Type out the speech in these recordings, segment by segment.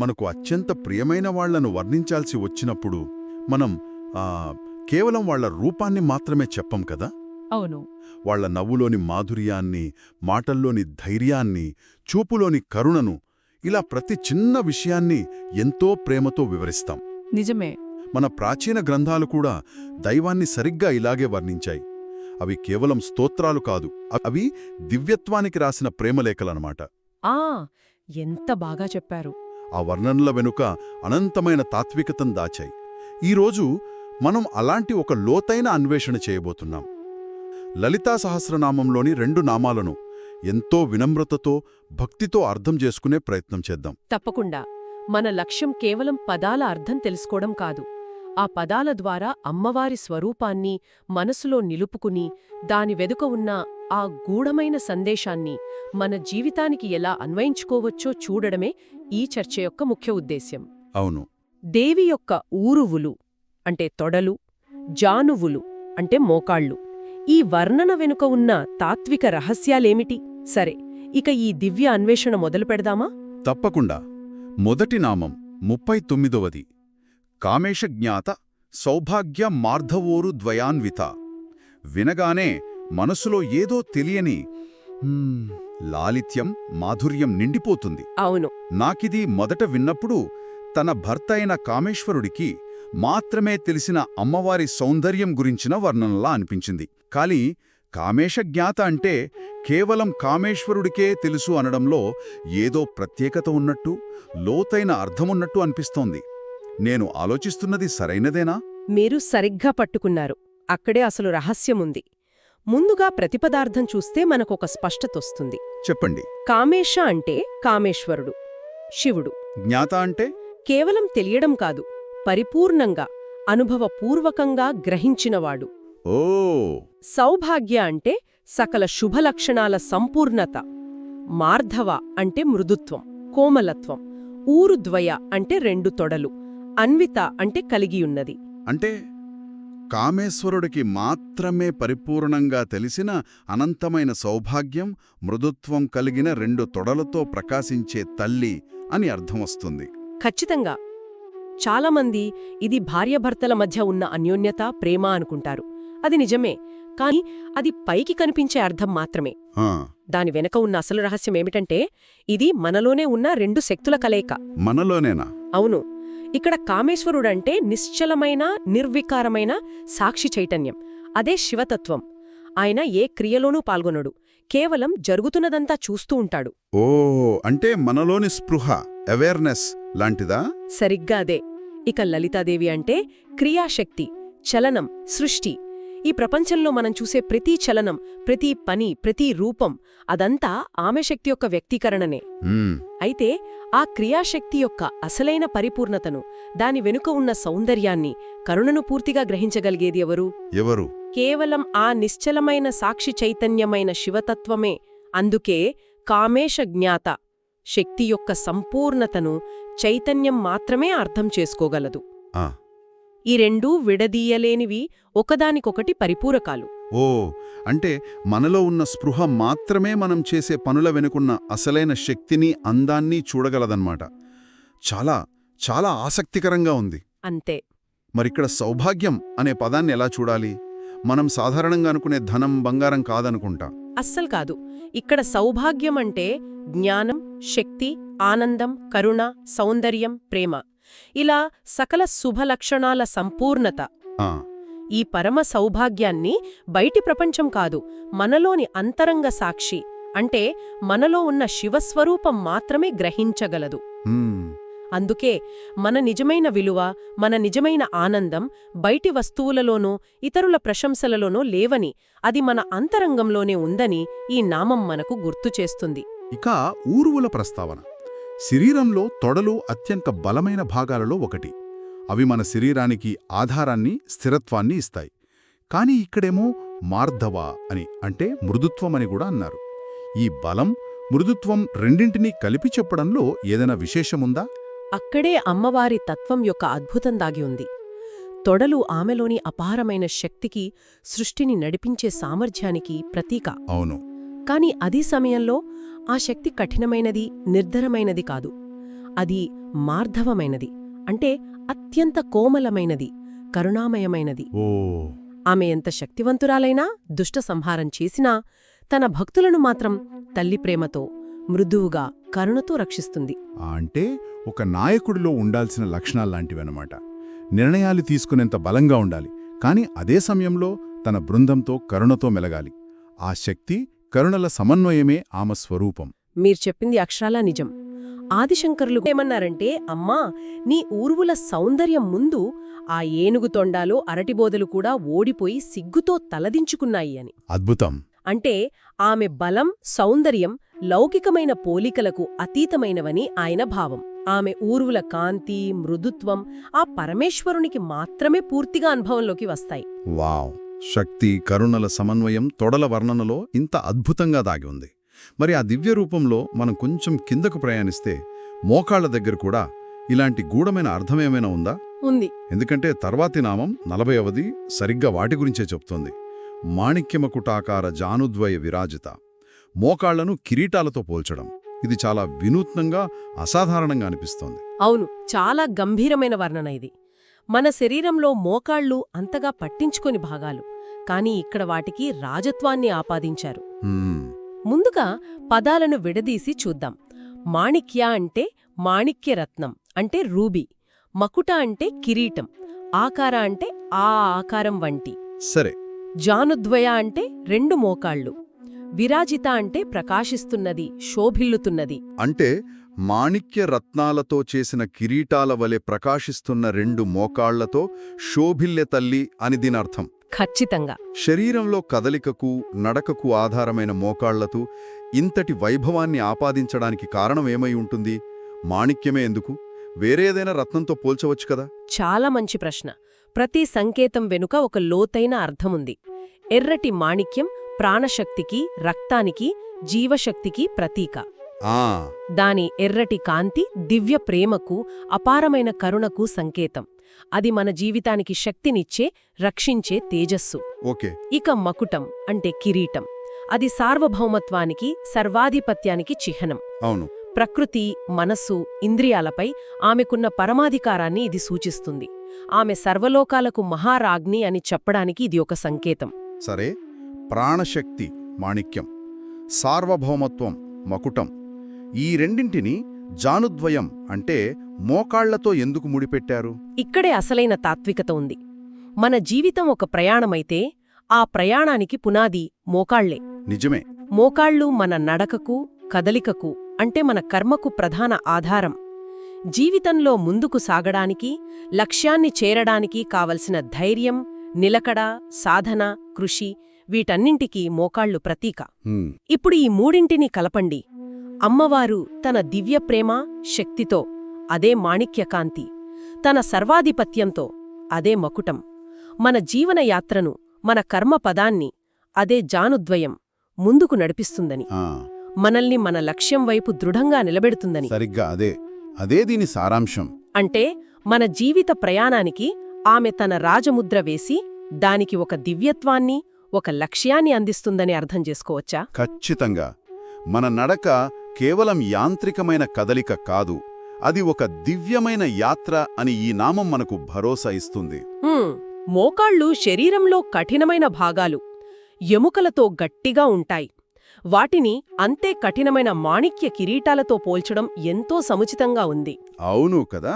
మనకు అత్యంత ప్రియమైన వాళ్ళను వర్ణించాల్సి వచ్చినప్పుడు మనం ఆ, కేవలం వాళ్ళ రూపాన్ని మాత్రమే చెప్పం కదా? అవును. వాళ్ళ నవ్వులోని మాధుర్యాన్ని మాటల్లోని ధైర్యాన్ని చూపులోని కరుణను ఇలా ప్రతి చిన్న విషయాన్ని ఎంతో ప్రేమతో వివరిస్తాం. నిజమే. మన ప్రాచీన గ్రంథాలు కూడా దైవాన్ని సరిగ్గా ఇలాగే వర్ణించాయి. అవి కేవలం స్తోత్రాలు కాదు అవి దివ్యత్వానికి రాసిన ప్రేమలేఖలన్నమాట. ఆ! ఎంత బాగా చెప్పారు. ఆ వర్ణనల వెనుక అనంతమైన తాత్వికతను దాచాయి. ఈరోజు మనం అలాంటి ఒక లోతైన అన్వేషణ చేయబోతున్నాం. లలితా సహస్రనామంలోని రెండు నామాలను ఎంతో వినమ్రతతో భక్తితో అర్థం చేసుకునే ప్రయత్నం చేద్దాం. తప్పకుండా. మన లక్ష్యం కేవలం పదాల అర్థం తెలుసుకోవడం కాదు. ఆ పదాల ద్వారా అమ్మవారి స్వరూపాన్ని మనసులో నిలుపుకుని దాని వెదుక ఉన్న ఆ గూఢమైన సందేశాన్ని మన జీవితానికి ఎలా అన్వయించుకోవచ్చో చూడడమే ఈ చర్చ యొక్క ముఖ్య ఉద్దేశ్యం. అవును. దేవి యొక్క ఊరువులు అంటే తొడలు జానువులు అంటే మోకాళ్ళు. ఈ వర్ణన వెనుక ఉన్న తాత్విక రహస్యాలేమిటి? సరే ఇక ఈ దివ్య అన్వేషణ మొదలు పెడదామా? తప్పకుండా. మొదటి నామం ముప్పై తొమ్మిదవది కామేశజ్ఞాత సౌభాగ్య మార్ధవోరు ద్వయాన్విత. వినగానే మనసులో ఏదో తెలియని "హ్మ్, లాలిత్యం మాధుర్యం నిండిపోతుంది. అవును. నాకిది మొదట విన్నప్పుడు తన భర్త అయిన కామేశ్వరుడికి మాత్రమే తెలిసిన అమ్మవారి సౌందర్యం గురించిన వర్ణనలా అనిపించింది. కాని కామేశజ్ఞాత అంటే కేవలం కామేశ్వరుడికే తెలుసు అనడంలో ఏదో ప్రత్యేకత ఉన్నట్టు లోతైన అర్థమున్నట్టు అనిపిస్తోంది. నేను ఆలోచిస్తున్నది సరైనదేనా? మీరు సరిగ్గా పట్టుకున్నారు. అక్కడే అసలు రహస్యముంది. ముందుగా ప్రతిపదార్థం చూస్తే మనకొక స్పష్టతొస్తుంది చెప్పండి. కామేశ అంటే కామేశ్వరుడు శివుడు. జ్ఞాత అంటే? కేవలం తెలియడం కాదు పరిపూర్ణంగా అనుభవపూర్వకంగా గ్రహించినవాడు. ఓ! సౌభాగ్య అంటే సకల శుభలక్షణాల సంపూర్ణత మార్ధవ అంటే మృదుత్వం కోమలత్వం ఊరుద్వయ అంటే రెండు తొడలు అన్విత అంటే కలిగియున్నది అంటే? కామేశ్వరుడికి మాత్రమే పరిపూర్ణంగా తెలిసిన అనంతమైన సౌభాగ్యం మృదుత్వం కలిగిన రెండు తొడలతో ప్రకాశించే తల్లి అని అర్థం వస్తుంది. ఖచ్చితంగా. చాలామంది ఇది భార్యాభర్తల మధ్య ఉన్న అన్యోన్యత ప్రేమ అనుకుంటారు. అది నిజమే కాని అది పైకి కనిపించే అర్థం మాత్రమే. ఆ, దాని వెనక ఉన్న అసలు రహస్యం ఏమిటంటే ఇది మనలోనే ఉన్న రెండు శక్తుల కలయిక. మనలోనేనా? అవును. ఇక్కడ కామేశ్వరుడంటే నిశ్చలమైన నిర్వికారమైన సాక్షి చైతన్యం. అదే శివతత్వం. ఆయన ఏ క్రియలోనూ పాల్గొనడు. కేవలం జరుగుతున్నదంతా చూస్తూ ఉంటాడు. ఓ అంటే మనలోని స్పృహ అవేర్నెస్ లాంటిదా? సరిగ్గా అదే. ఇక లలితాదేవి అంటే క్రియాశక్తి చలనం సృష్టి. ఈ ప్రపంచంలో మనం చూసే ప్రతి చలనం ప్రతి పని ప్రతి రూపం అదంతా ఆమె శక్తి యొక్క వ్యక్తీకరణనే. అయితే ఆ క్రియాశక్తి యొక్క అసలైన పరిపూర్ణతను దాని వెనుక ఉన్న సౌందర్యాన్ని కరుణను పూర్తిగా గ్రహించగలిగేది ఎవరు? ఎవరు? కేవలం ఆ నిశ్చలమైన సాక్షి చైతన్యమైన శివతత్వమే. అందుకే కామేశ జ్ఞాత శక్తి యొక్క సంపూర్ణతను చైతన్యం మాత్రమే అర్థం చేసుకోగలదు. ఆ. ఈ రెండూ విడదీయలేనివి ఒకదానికొకటి పరిపూరకాలు. ఓ అంటే మనలో ఉన్న స్పృహ మాత్రమే మనం చేసే పనుల వెనుకున్న అసలైన శక్తిని అందాన్ని చూడగలదన్నమాట. చాలా చాలా ఆసక్తికరంగా ఉంది. అంతే. మరిక్కడ సౌభాగ్యం అనే పదాన్ని ఎలా చూడాలి? మనం సాధారణంగా అనుకునే ధనం బంగారం కాదనుకుంటా? అస్సలు కాదు. ఇక్కడ సౌభాగ్యం అంటే జ్ఞానం శక్తి ఆనందం కరుణ సౌందర్యం ప్రేమ. ఇలా సకల శుభలక్షణాల సంపూర్ణత. ఆ, ఈ పరమ సౌభాగ్యాన్ని బయటి ప్రపంచం కాదు మనలోని అంతరంగ సాక్షి. అంటే మనలో ఉన్న శివస్వరూపం మాత్రమే గ్రహించగలదు. అందుకే మన నిజమైన విలువ మన నిజమైన ఆనందం బయటి వస్తువులలోనో ఇతరుల ప్రశంసలలోనో లేవని అది మన అంతరంగంలోనే ఉందని ఈ నామం మనకు గుర్తు చేస్తుంది. ఇక ఊరువుల ప్రస్తావన. శరీరంలో తొడలు అత్యంత బలమైన భాగాలలో ఒకటి. అవి మన శరీరానికి ఆధారాన్ని స్థిరత్వాన్ని ఇస్తాయి. కాని ఇక్కడేమో మార్ధవ అని అంటే మృదుత్వం అని కూడా అన్నారు. ఈ బలం మృదుత్వం రెండింటినీ కలిపి చెప్పడంలో ఏదైనా విశేషముందా? అక్కడే అమ్మవారి తత్వం యొక్క అద్భుతం దాగి ఉంది. తొడలు ఆమెలోని అపారమైన శక్తికి సృష్టిని నడిపించే సామర్థ్యానికి ప్రతీక. అవును. కాని అదే సమయంలో ఆ శక్తి కఠినమైనది నిర్ధరమైనది కాదు. అది మార్ధవమైనది. అంటే అత్యంత కోమలమైనది కరుణామయమైనది. ఓ. ఆమె ఎంత శక్తివంతురాలైనా దుష్ట సంహారం చేసినా తన భక్తులను మాత్రం తల్లి ప్రేమతో మృదువుగా కరుణతో రక్షిస్తుంది. అంటే ఒక నాయకుడిలో ఉండాల్సిన లక్షణాల్లాంటివన్నమాట నిర్ణయాలు తీసుకునేంత బలంగా ఉండాలి. కానీ అదే సమయంలో తన బృందంతో కరుణతో మెలగాలి. ఆ శక్తి కరుణల సమన్వయమే ఆమె స్వరూపం. మీరు చెప్పింది అక్షరాలా నిజం. ఆదిశంకరులు ఏమన్నారంటే అమ్మా నీ ఊర్వుల సౌందర్యం ముందు ఆ ఏనుగు తొండాలో అరటిబోదలు కూడా ఓడిపోయి సిగ్గుతో తలదించుకున్నాయి అని. అద్భుతం. అంటే ఆమె బలం సౌందర్యం లౌకికమైన పోలికలకు అతీతమైనవని ఆయన భావం. ఆమె ఊర్వుల కాంతి మృదుత్వం ఆ పరమేశ్వరునికి మాత్రమే పూర్తిగా అనుభవంలోకి వస్తాయి. వావ్! శక్తి కరుణల సమన్వయం తొడల వర్ణనలో ఇంత అద్భుతంగా దాగి ఉంది. మరి ఆ దివ్య రూపంలో మనం కొంచెం కిందకు ప్రయాణిస్తే మోకాళ్ళ దగ్గర కూడా ఇలాంటి గూఢమైన అర్థమేమైనా ఉందా? ఉంది. ఎందుకంటే తర్వాతి నామం నలభై అవధి సరిగ్గా వాటి గురించే చెప్తోంది. మాణిక్యమకుటాకార జానుద్వయ విరాజిత. మోకాళ్ళను కిరీటాలతో పోల్చడం. ఇది చాలా వినూత్నంగా అసాధారణంగా అనిపిస్తోంది. అవును చాలా గంభీరమైన వర్ణన ఇది. మన శరీరంలో మోకాళ్ళు అంతగా పట్టించుకొని భాగాలు. కాని ఇక్కడ వాటికి రాజత్వాన్ని ఆపాదించారు. ముందుగా పదాలను విడదీసి చూద్దాం. మాణిక్య అంటే మాణిక్యరత్నం అంటే రూబీ. మకుట అంటే కిరీటం ఆకార అంటే ఆ ఆకారం వంటి. సరే. జానుద్వయ అంటే రెండు మోకాళ్ళు. విరాజిత అంటే ప్రకాశిస్తున్నది శోభిల్లుతున్నది. అంటే మాణిక్య రత్నాలతో చేసిన కిరీటాల వలె ప్రకాశిస్తున్న రెండు మోకాళ్ళతో శోభిల్లె తల్లి అని దీనర్థం. ఖచ్చితంగా. శరీరంలో కదలికకు నడకకు ఆధారమైన మోకాళ్ళతో ఇంతటి వైభవాన్ని ఆపాదించడానికి కారణం ఏమై ఉంటుంది? మాణిక్యమే ఎందుకు? వేరే ఏదైనా రత్నంతో పోల్చవచ్చు కదా? చాలా మంచి ప్రశ్న. ప్రతి సంకేతం వెనుక ఒక లోతైన అర్థముంది. ఎర్రటి మాణిక్యం ప్రాణశక్తికి రక్తానికి జీవశక్తికి ప్రతీక. ఆ! దాని ఎర్రటి కాంతి దివ్య ప్రేమకు అపారమైన కరుణకు సంకేతం. అది మన జీవితానికి శక్తినిచ్చే రక్షించే తేజస్సు. ఓకే. ఇక మకుటం అంటే కిరీటం. అది సార్వభౌమత్వానికి సర్వాధిపత్యానికి చిహ్నం. అవును. ప్రకృతి మనస్సు ఇంద్రియాలపై ఆమెకున్న పరమాధికారాన్ని ఇది సూచిస్తుంది. ఆమె సర్వలోకాలకు మహారాజ్ఞి అని చెప్పడానికి ఇది ఒక సంకేతం. సరే. ప్రాణశక్తి మాణిక్యం. సార్వభౌమత్వం మకుటం. ఈ రెండింటిని జానుద్వయం అంటే మోకాళ్ళతో ఎందుకు ముడిపెట్టారు? ఇక్కడే అసలైన తాత్వికత ఉంది. మన జీవితం ఒక ప్రయాణమైతే ఆ ప్రయాణానికి పునాది మోకాళ్ళే. నిజమే. మోకాళ్ళు మన నడకకు కదలికకు అంటే మన కర్మకు ప్రధాన ఆధారం. జీవితంలో ముందుకు సాగడానికి లక్ష్యాన్ని చేరడానికి కావలసిన ధైర్యం నిలకడ సాధన కృషి వీటన్నింటికీ మోకాళ్ళు ప్రతీక. ఇప్పుడు ఈ మూడింటిని కలపండి. అమ్మవారు తన దివ్య ప్రేమ శక్తితో అదే మాణిక్యకాంతి తన సర్వాధిపత్యంతో అదే మకుటం మన జీవన యాత్రను మన కర్మ పదాన్ని అదే జానుద్వయం ముందుకు నడిపిస్తుందని మనల్ని మన లక్ష్యం వైపు దృఢంగా నిలబెడుతుందని. సరిగ్గా అదే అదే దీని సారాంశం. అంటే మన జీవిత ప్రయాణానికి ఆమె తన రాజముద్ర వేసి దానికి ఒక దివ్యత్వాన్ని ఒక లక్ష్యాన్ని అందిస్తుందని అర్థం చేసుకోవచ్చా? ఖచ్చితంగా. మన నడక కేవలం యాంత్రికమైన కదలిక కాదు అది ఒక దివ్యమైన యాత్ర అని ఈ నామం మనకు భరోసా ఇస్తుంది. మోకాళ్ళు శరీరంలో కఠినమైన భాగాలు ఎముకలతో గట్టిగా ఉంటాయి. వాటిని అంతే కఠినమైన మాణిక్య కిరీటాలతో పోల్చడం ఎంతో సముచితంగా ఉంది. అవును కదా?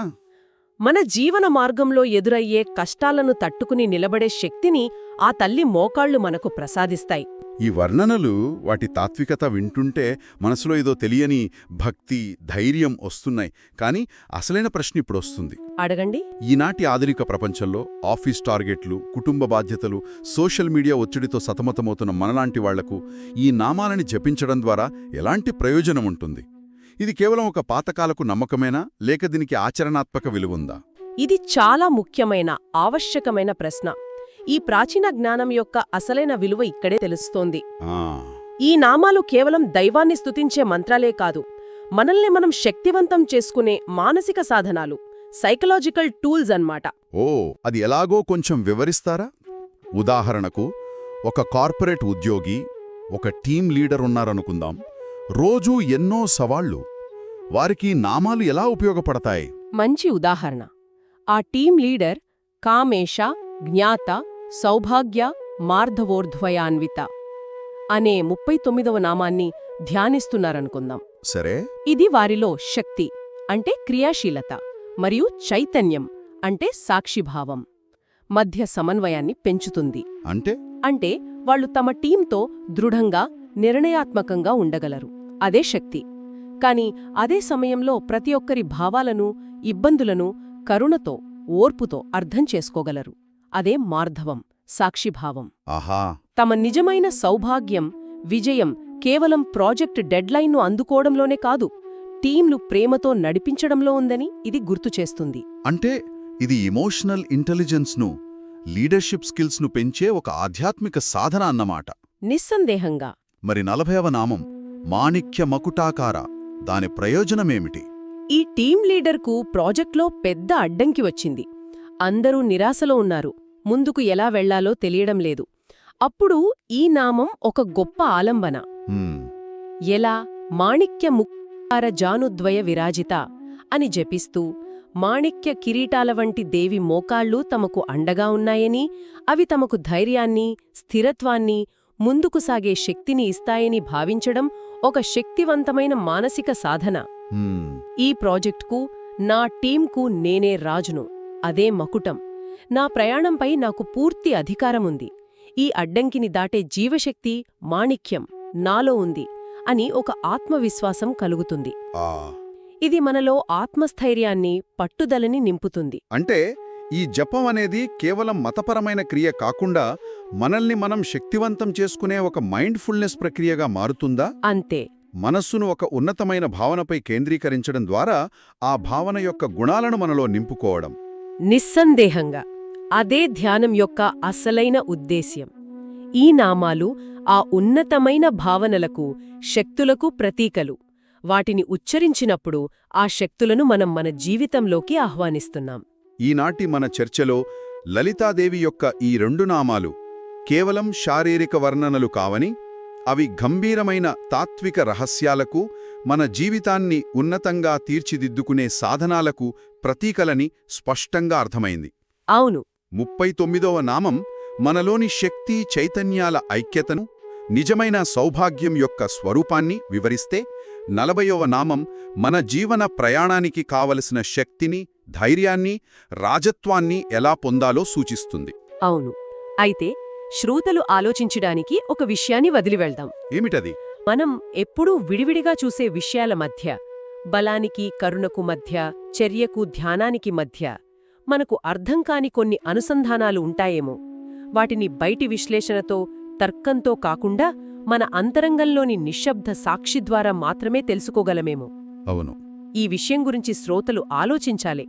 మన జీవన మార్గంలో ఎదురయ్యే కష్టాలను తట్టుకుని నిలబడే శక్తిని ఆ తల్లి మోకాళ్ళు మనకు ప్రసాదిస్తాయి. ఈ వర్ణనలు వాటి తాత్వికత వింటుంటే మనసులో ఏదో తెలియని భక్తి ధైర్యం వస్తున్నాయి. కానీ అసలైన ప్రశ్న ఇప్పుడు వస్తుంది. అడగండి. ఈనాటి ఆధునిక ప్రపంచంలో ఆఫీస్ టార్గెట్లు కుటుంబ బాధ్యతలు సోషల్ మీడియా ఒత్తిడితో సతమతమవుతున్న మనలాంటి వాళ్ళకు ఈ నామాలని జపించడం ద్వారా ఎలాంటి ప్రయోజనం ఉంటుంది? ఇది కేవలం ఒక పాతకాలకు నమ్మకమేనా? లేక దీనికి ఆచరణాత్మక విలువుందా ఇది చాలా ముఖ్యమైన ఆవశ్యకమైన ప్రశ్న. ఈ ప్రాచీన జ్ఞానం యొక్క అసలైన విలువ ఇక్కడే తెలుస్తోంది. ఈ నామాలు కేవలం దైవాన్ని స్తుతించే మంత్రాలే కాదు మనల్ని మనం శక్తివంతం చేసుకునే మానసిక సాధనాలు సైకలాజికల్ టూల్స్ అన్నమాట. ఓ అది ఎలాగో కొంచెం వివరిస్తారా? ఉదాహరణకు ఒక కార్పొరేట్ ఉద్యోగి ఒక టీం లీడర్ ఉన్నారనుకుందాం. రోజూ ఎన్నో సవాళ్ళు వారికి నామాలు ఎలా ఉపయోగపడతాయి? మంచి ఉదాహరణ. ఆ టీం లీడర్ కామేష జ్ఞాత సౌభాగ్య మార్ధవోర్ధ్వయాన్విత అనే ముప్పై తొమ్మిదవ నామాన్ని ధ్యానిస్తున్నారనుకుందాం. సరే. ఇది వారిలో శక్తి అంటే క్రియాశీలత మరియు చైతన్యం అంటే సాక్షిభావం మధ్య సమన్వయాన్ని పెంచుతుంది. అంటే? అంటే వాళ్ళు తమ టీంతో దృఢంగా నిర్ణయాత్మకంగా ఉండగలరు. అదే శక్తి. కాని అదే సమయంలో ప్రతి ఒక్కరి భావాలను ఇబ్బందులను కరుణతో ఓర్పుతో అర్థం చేసుకోగలరు. అదే మార్ధవం సాక్షిభావం. ఆహా. తమ నిజమైన సౌభాగ్యం విజయం కేవలం ప్రాజెక్ట్ డెడ్లైన్ను అందుకోవడంలోనే కాదు టీంలు ప్రేమతో నడిపించడంలో ఉందని ఇది గుర్తుచేస్తుంది అంటే ఇది ఇమోషనల్ ఇంటెలిజెన్స్ను లీడర్షిప్ స్కిల్స్ను పెంచే ఒక ఆధ్యాత్మిక సాధన అన్నమాట. నిస్సందేహంగా. మరి నలభైవ నామం మాణిక్య మకుటాకార దాని ప్రయోజనమేమిటి? ఈ టీం లీడర్కు ప్రాజెక్ట్లో పెద్ద అడ్డంకి వచ్చింది. అందరూ నిరాశలో ఉన్నారు. ముందుకు ఎలా వెళ్ళాలో తెలియడం లేదు. అప్పుడు ఈ నామం ఒక గొప్ప ఆలంబన. ఎలా? మాణిక్య ముక్కార జానుద్వయ విరాజిత అని జపిస్తూ మాణిక్య కిరీటాల వంటి దేవి మోకాళ్ళు తమకు అండగా ఉన్నాయని అవి తమకు ధైర్యాన్ని స్థిరత్వాన్ని ముందుకు సాగే శక్తిని ఇస్తాయని భావించడం ఒక శక్తివంతమైన మానసిక సాధన. ఈ ప్రాజెక్ట్కు నా టీంకు నేనే రాజును. అదే మకుటం. నా ప్రయాణంపై నాకు పూర్తి అధికారముంది ఈ అడ్డంకిని దాటే జీవశక్తి మాణిక్యం నాలో ఉంది అని ఒక ఆత్మవిశ్వాసం కలుగుతుంది. ఆ. ఇది మనలో ఆత్మస్థైర్యాన్ని పట్టుదలని నింపుతుంది. అంటే ఈ జపం అనేది కేవలం మతపరమైన క్రియ కాకుండా మనల్ని మనం శక్తివంతం చేసుకునే ఒక మైండ్ఫుల్నెస్ ప్రక్రియగా మారుతుందా? అంతే. మనస్సును ఒక ఉన్నతమైన భావనపై కేంద్రీకరించడం ద్వారా ఆ భావన యొక్క గుణాలను మనలో నింపుకోవడం. నిస్సందేహంగా అదే ధ్యానం యొక్క అసలైన ఉద్దేశ్యం. ఈ నామాలు ఆ ఉన్నతమైన భావనలకు శక్తులకు ప్రతీకలు. వాటిని ఉచ్చరించినప్పుడు ఆ శక్తులను మనం మన జీవితంలోకి ఆహ్వానిస్తున్నాం. ఈనాటి మన చర్చలో లలితాదేవి యొక్క ఈ రెండు నామాలు కేవలం శారీరక వర్ణనలు కావని అవి గంభీరమైన తాత్విక రహస్యాలకు మన జీవితాన్ని ఉన్నతంగా తీర్చిదిద్దుకునే సాధనాలకు ప్రతీకలని స్పష్టంగా అర్థమైంది. అవును. ముప్పై తొమ్మిదవ నామం మనలోని శక్తి చైతన్యాల ఐక్యతను నిజమైన సౌభాగ్యం యొక్క స్వరూపాన్ని వివరిస్తే నలభయవ నామం మన జీవన ప్రయాణానికి కావలసిన శక్తిని ధైర్యాన్ని రాజత్వాన్ని ఎలా పొందాలో సూచిస్తుంది. అవును. అయితే శ్రోతలు ఆలోచించడానికి ఒక విషయాన్ని వదిలివెళ్దాం. ఏమిటది? మనం ఎప్పుడూ విడివిడిగా చూసే విషయాల మధ్య బలానికి కరుణకు మధ్య చర్యకు ధ్యానానికి మధ్య మనకు అర్థం కాని కొన్ని అనుసంధానాలు ఉంటాయేమో. వాటిని బయటి విశ్లేషణతో తర్కంతో కాకుండా మన అంతరంగంలోని నిశ్శబ్ద సాక్షి ద్వారా మాత్రమే తెలుసుకోగలమేమో. అవును. ఈ విషయం గురించి శ్రోతలు ఆలోచించాలి.